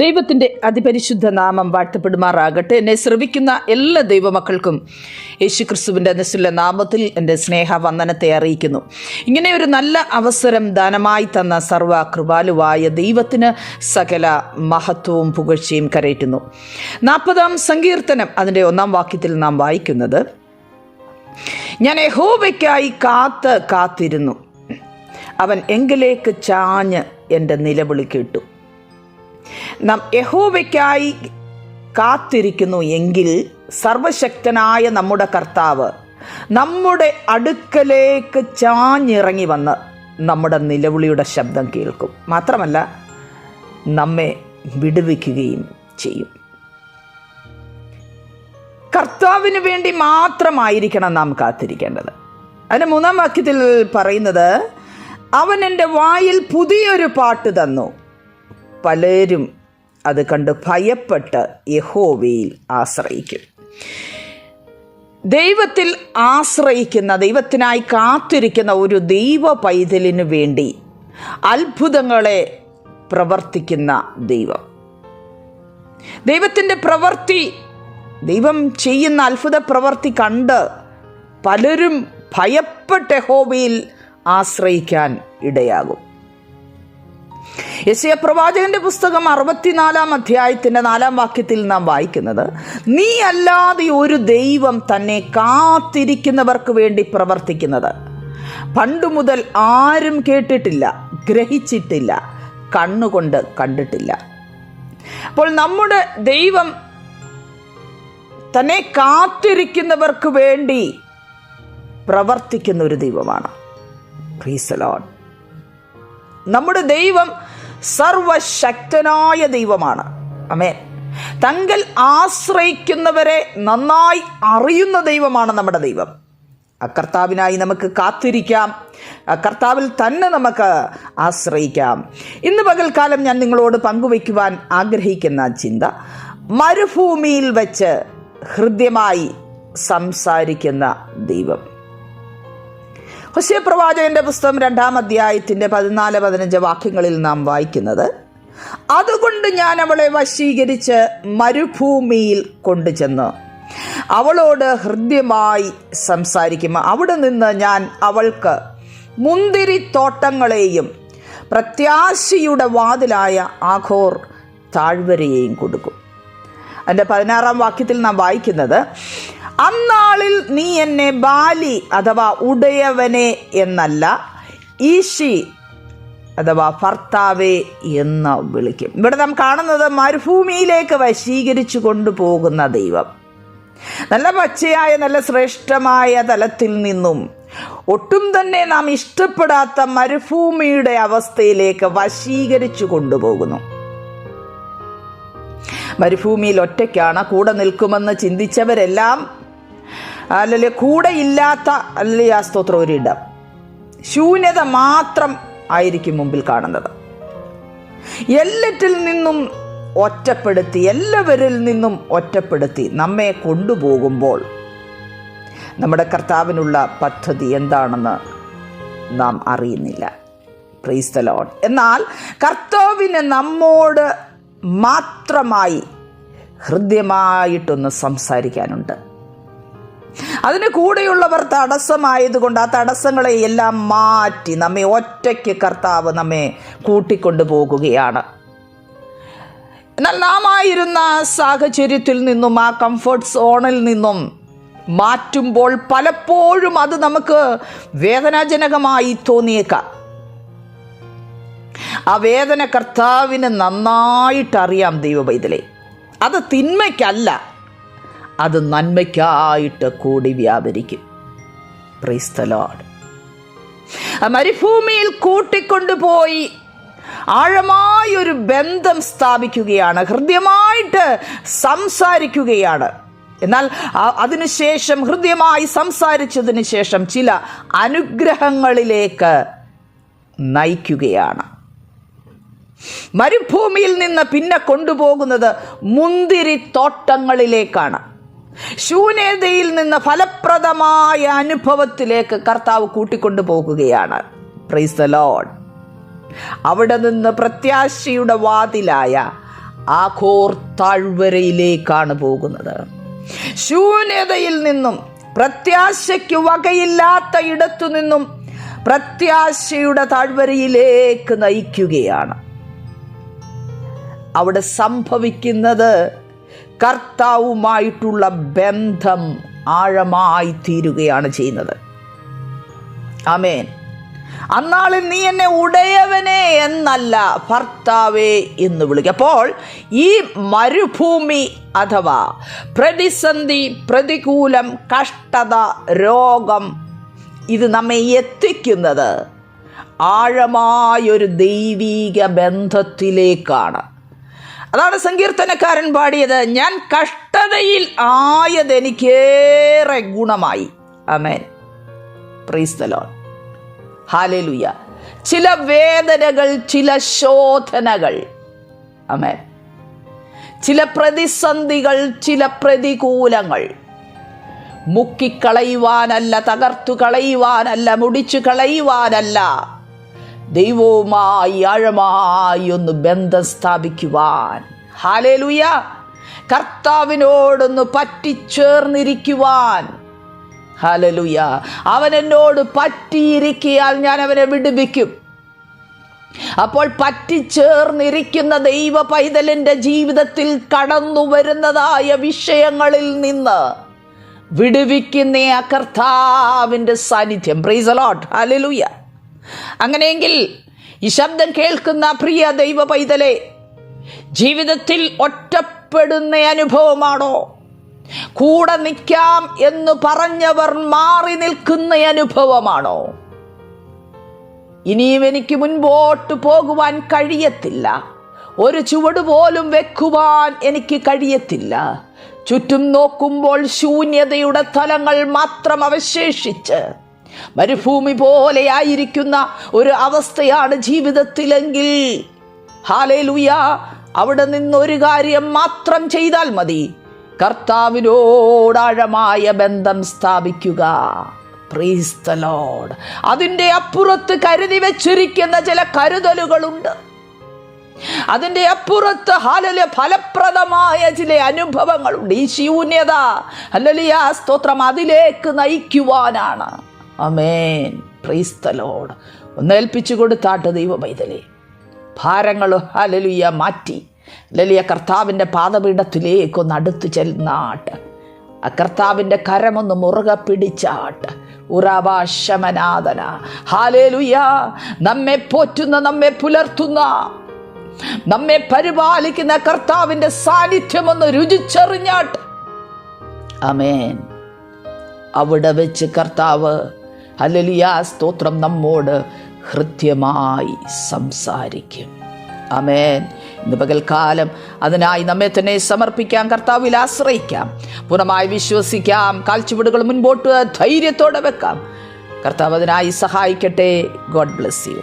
ദൈവത്തിന്റെ അതിപരിശുദ്ധ നാമം വാഴ്ത്തപ്പെടുമാറാകട്ടെ. എന്നെ ശ്രവിക്കുന്ന എല്ലാ ദൈവമക്കൾക്കും യേശുക്രിസ്തുവിന്റെ നിസ്സുള്ള നാമത്തിൽ എന്റെ സ്നേഹ വന്ദനത്തെ അറിയിക്കുന്നു. ഇങ്ങനെ ഒരു നല്ല അവസരം ദാനമായി തന്ന സർവ കൃപാലുവായ ദൈവത്തിന് സകല മഹത്വവും പുകഴ്ചയും കരയറ്റുന്നു. നാൽപ്പതാം സങ്കീർത്തനം അതിന്റെ ഒന്നാം വാക്യത്തിൽ നാം വായിക്കുന്നത് ഞാൻ യഹോവയ്ക്കായി കാത്ത് കാത്തിരുന്നു. അവൻ എങ്കിലേക്ക് ചാഞ്ഞ് എന്റെ നിലവിളി കേട്ടു. നാം യഹോവയ്ക്കായി കാത്തിരിക്കുന്നു എങ്കിൽ സർവശക്തനായ നമ്മുടെ കർത്താവ് നമ്മുടെ അടുക്കലേക്ക് ചാഞ്ഞിറങ്ങി വന്ന് നമ്മുടെ നിലവിളിയുടെ ശബ്ദം കേൾക്കും. മാത്രമല്ല നമ്മെ വിടുവിക്കുകയും ചെയ്യും. കർത്താവിന് വേണ്ടി മാത്രമായിരിക്കണം നാം കാത്തിരിക്കേണ്ടത്. അതിന് മൂന്നാം വാക്യത്തിൽ പറയുന്നത് അവൻ എന്റെ വായിൽ പുതിയൊരു പാട്ട് തന്നു. പലരും അത് കണ്ട് ഭയപ്പെട്ട് യഹോവയിൽ ആശ്രയിക്കും. ദൈവത്തിൽ ആശ്രയിക്കുന്ന ദൈവത്തിനായി കാത്തിരിക്കുന്ന ഒരു ദൈവ പൈതലിനു വേണ്ടി അത്ഭുതങ്ങളെ പ്രവർത്തിക്കുന്ന ദൈവം. ദൈവത്തിന്റെ പ്രവർത്തി ദൈവം ചെയ്യുന്ന അത്ഭുത പ്രവൃത്തി കണ്ട് പലരും ഭയപ്പെട്ട ഹോബിയിൽ ആശ്രയിക്കാൻ ഇടയാകും. യശയ പ്രവാചകന്റെ പുസ്തകം അറുപത്തിനാലാം അധ്യായത്തിന്റെ നാലാം വാക്യത്തിൽ നാം വായിക്കുന്നത് നീ അല്ലാതെ ഒരു ദൈവം തന്നെ കാത്തിരിക്കുന്നവർക്ക് വേണ്ടി പ്രവർത്തിക്കുന്നത്. പണ്ടു മുതൽ ആരും കേട്ടിട്ടില്ല ഗ്രഹിച്ചിട്ടില്ല കണ്ണുകൊണ്ട് കണ്ടിട്ടില്ല. അപ്പോൾ നമ്മുടെ ദൈവം തന്നെ കാത്തിരിക്കുന്നവർക്ക് വേണ്ടി പ്രവർത്തിക്കുന്ന ഒരു ദൈവമാണ്. പ്രീസലോൺ നമ്മുടെ ദൈവം സർവശക്തനായ ദൈവമാണ്. അമേ തങ്കൽ ആശ്രയിക്കുന്നവരെ നന്നായി അറിയുന്ന ദൈവമാണ് നമ്മുടെ ദൈവം. കർത്താവിനായി നമുക്ക് കാത്തിരിക്കാം. കർത്താവിൽ തന്നെ നമുക്ക് ആശ്രയിക്കാം. ഇന്ന് പകൽക്കാലം ഞാൻ നിങ്ങളോട് പങ്കുവയ്ക്കുവാൻ ആഗ്രഹിക്കുന്ന ചിന്ത മരുഭൂമിയിൽ വെച്ച് ഹൃദ്യമായി സംസാരിക്കുന്ന ദൈവം. ഹുസ്യ പ്രവാചകന്റെ പുസ്തകം രണ്ടാം അധ്യായത്തിന്റെ പതിനാല് പതിനഞ്ച് വാക്യങ്ങളിൽ നാം വായിക്കുന്നത്. അതുകൊണ്ട് ഞാൻ അവളെ വശീകരിച്ച് മരുഭൂമിയിൽ കൊണ്ടുചെന്നു. അവളോട് ഹൃദ്യമായി സംസാരിക്കും. അവിടെ നിന്ന് ഞാൻ അവൾക്ക് മുന്തിരി തോട്ടങ്ങളെയും പ്രത്യാശിയുടെ വാതിലായ ആഘോർ താഴ്വരയെയും കൊടുക്കും. അതിന്റെ പതിനാറാം വാക്യത്തിൽ നാം വായിക്കുന്നത് അന്നാളിൽ നീ എന്നെ ബാലി അഥവാ ഉടയവനെ എന്നല്ല ഈശി അഥവാ ഭർത്താവേ എന്ന് വിളിക്കും. ഇവിടെ നാം കാണുന്നത് മരുഭൂമിയിലേക്ക് വശീകരിച്ചു കൊണ്ടുപോകുന്ന ദൈവം. നല്ല പച്ചയായ നല്ല ശ്രേഷ്ഠമായ തലത്തിൽ നിന്നും ഒട്ടും തന്നെ നാം ഇഷ്ടപ്പെടാത്ത മരുഭൂമിയുടെ അവസ്ഥയിലേക്ക് വശീകരിച്ചു കൊണ്ടുപോകുന്നു മരുഭൂമിയിൽ ഒറ്റയ്ക്കാണ് കൂടെ നിൽക്കുമെന്ന് ചിന്തിച്ചവരെല്ലാം അല്ലെങ്കിൽ കൂടെ ഇല്ലാത്ത അല്ലെങ്കിൽ ആ സ്തോത്രം ഒരിടം ശൂന്യത മാത്രം ആയിരിക്കും മുമ്പിൽ കാണുന്നത്. എല്ലറ്റിൽ നിന്നും ഒറ്റപ്പെടുത്തി എല്ലാവരിൽ നിന്നും ഒറ്റപ്പെടുത്തി നമ്മെ കൊണ്ടുപോകുമ്പോൾ നമ്മുടെ കർത്താവിനുള്ള പദ്ധതി എന്താണെന്ന് നാം അറിയുന്നില്ല. പ്രീസ്തലോൺ എന്നാൽ കർത്താവിന് നമ്മോട് മാത്രമായി ഹൃദ്യമായിട്ടൊന്ന് സംസാരിക്കാനുണ്ട്. അതിന് കൂടെയുള്ളവർ തടസ്സമായതുകൊണ്ട് ആ തടസ്സങ്ങളെ എല്ലാം മാറ്റി നമ്മെ ഒറ്റയ്ക്ക് കർത്താവ് നമ്മെ കൂട്ടിക്കൊണ്ടു പോകുകയാണ്. എന്നാൽ നാം ആയിരുന്ന സാഹചര്യത്തിൽ നിന്നും ആ കംഫർട്ട് സോണിൽ നിന്നും മാറ്റുമ്പോൾ പലപ്പോഴും അത് നമുക്ക് വേദനാജനകമായി തോന്നിയേക്കാം. ആ വേദന കർത്താവിന് നന്നായിട്ടറിയാം ദൈവപൈതലെ അത് തിന്മയ്ക്കല്ല. അത് നന്മയ്ക്കായിട്ട് കൂടി വ്യാപരിക്കും. പ്രീസ്തലോട് മരുഭൂമിയിൽ കൂട്ടിക്കൊണ്ടുപോയി ആഴമായൊരു ബന്ധം സ്ഥാപിക്കുകയാണ്. ഹൃദ്യമായിട്ട് സംസാരിക്കുകയാണ്. എന്നാൽ അതിനുശേഷം ഹൃദ്യമായി സംസാരിച്ചതിന് ശേഷം ചില അനുഗ്രഹങ്ങളിലേക്ക് നയിക്കുകയാണ്. മരുഭൂമിയിൽ നിന്ന് പിന്നെ കൊണ്ടുപോകുന്നത് മുന്തിരിത്തോട്ടങ്ങളിലേക്കാണ്. ശൂന്യതയിൽ നിന്ന് ഫലപ്രദമായ അനുഭവത്തിലേക്ക് കർത്താവ് കൂട്ടിക്കൊണ്ടു പോകുകയാണ്. പ്രൈസ് ദ ലോഡ് അവിടെ നിന്ന് പ്രത്യാശയുടെ വാതിലായ ആഘോർ താഴ്വരയിലേക്കാണ് പോകുന്നത്. ശൂന്യതയിൽ നിന്നും പ്രത്യാശയ്ക്ക് വകയില്ലാത്ത ഇടത്തു നിന്നും പ്രത്യാശയുടെ താഴ്വരയിലേക്ക് നയിക്കുകയാണ്. അവിടെ സംഭവിക്കുന്നത് കർത്താവുമായിട്ടുള്ള ബന്ധം ആഴമായി തീരുകയാണ് ചെയ്യുന്നത്. ആമേൻ. അന്നാളിൽ നീ എന്നെ ഉടയവനെ എന്നല്ല ഭർത്താവേ എന്ന് വിളിക്കുക അപ്പോൾ ഈ മരുഭൂമി അഥവാ പ്രതിസന്ധി പ്രതികൂലം കഷ്ടത രോഗം ഇത് നമ്മെ എത്തിക്കുന്നത് ആഴമായൊരു ദൈവീക ബന്ധത്തിലേക്കാണ്. അതാണ് സങ്കീർത്തനക്കാരൻ പാടിയത്. ഞാൻ കഷ്ടതയിൽ ആയത് എനിക്കേറെ ഗുണമായി. അമേൻ പ്രീസ്തലോൺ ഹാലലുയ ചില വേദനകൾ ചില ശോധനകൾ. അമേൻ ചില പ്രതിസന്ധികൾ ചില പ്രതികൂലങ്ങൾ. മുക്കിക്കളയുവാനല്ല തകർത്തു കളയുവാനല്ല മുടിച്ചു കളയുവാനല്ല ദൈവവുമായി ആഴമായി ഒന്ന് ബന്ധം സ്ഥാപിക്കുവാൻ. ഹാലേലുയ. കർത്താവിനോടൊന്ന് പറ്റിച്ചേർന്നിരിക്കുവാൻ. ഹാലലുയ. അവൻ എന്നോട് പറ്റിയിരിക്കിയാൽ ഞാൻ അവനെ വിടുവിക്കും. അപ്പോൾ പറ്റിച്ചേർന്നിരിക്കുന്ന ദൈവ പൈതലിന്റെ ജീവിതത്തിൽ കടന്നു വരുന്നതായ വിഷയങ്ങളിൽ നിന്ന് വിടുവിക്കുന്ന കർത്താവിന്റെ സാന്നിധ്യം. പ്രൈസ് അലോട്ട് ഹലലുയ അങ്ങനെയെങ്കിൽ ഈ ശബ്ദം കേൾക്കുന്ന പ്രിയ ദൈവ പൈതലെ ജീവിതത്തിൽ ഒറ്റപ്പെടുന്ന അനുഭവമാണോ? കൂടെ നിൽക്കാം എന്ന് പറഞ്ഞവർ മാറി നിൽക്കുന്ന അനുഭവമാണോ? ഇനിയും എനിക്ക് മുൻപോട്ട് പോകുവാൻ കഴിയത്തില്ല. ഒരു ചുവട് പോലും വെക്കുവാൻ എനിക്ക് കഴിയത്തില്ല. ചുറ്റും നോക്കുമ്പോൾ ശൂന്യതയുടെ തലങ്ങൾ മാത്രം അവശേഷിച്ച് മരുഭൂമി പോലെയായിരിക്കുന്ന ഒരു അവസ്ഥയാണ് ജീവിതത്തിലെങ്കിൽ. ഹാലേലുയ. അവിടെ നിന്നൊരു കാര്യം മാത്രം ചെയ്താൽ മതി. കർത്താവിനോടാഴമായ ബന്ധം സ്ഥാപിക്കുക. പ്രീസ് ദ ലോഡ് അതിന്റെ അപ്പുറത്ത് കരുതി വെച്ചിരിക്കുന്ന ചില കരുതലുകളുണ്ട്. അതിന്റെ അപ്പുറത്ത് ഹാലല് ഫലപ്രദമായ ചില അനുഭവങ്ങളുണ്ട്. ഈ ശൂന്യത. അല്ലലിയ സ്തോത്രം അതിലേക്ക് നയിക്കുവാനാണ്. അമേൻ ക്രൈസ്തലോട് ഒന്നേൽപ്പിച്ചു കൊടുത്താട്ട് ദൈവ പൈതലേ ഭാരങ്ങൾ ഹലലിയ മാറ്റി. ലലിയ കർത്താവിന്റെ പാദപീഠത്തിലേക്കൊന്ന് അടുത്തു ചെന്നാട്ട്. ആ കർത്താവിന്റെ കരമൊന്ന് മുറുകെ പിടിച്ചാട്ട്. ഉറവാശമനാഥന ഹാലേലുയ നമ്മെ പോറ്റുന്ന നമ്മെ പുലർത്തുന്ന നമ്മെ പരിപാലിക്കുന്ന കർത്താവിന്റെ സാന്നിധ്യം ഒന്ന് രുചിച്ചെറിഞ്ഞാട്ട്. അമേൻ അവിടെ വെച്ച് കർത്താവ് ഹലലിയ സ്തോത്രം നമ്മോട് ഹൃദ്യമായി സംസാരിക്കും. അമേൻ ഇന്ന് പകൽക്കാലം അതിനായി നമ്മെ തന്നെ സമർപ്പിക്കാം കർത്താവിൽ ആശ്രയിക്കാം പൂർണമായി വിശ്വസിക്കാം കാൽച്ചുവടുകൾ മുൻപോട്ട് ധൈര്യത്തോടെ വെക്കാം. കർത്താവ് അതിനായി സഹായിക്കട്ടെ. God bless you.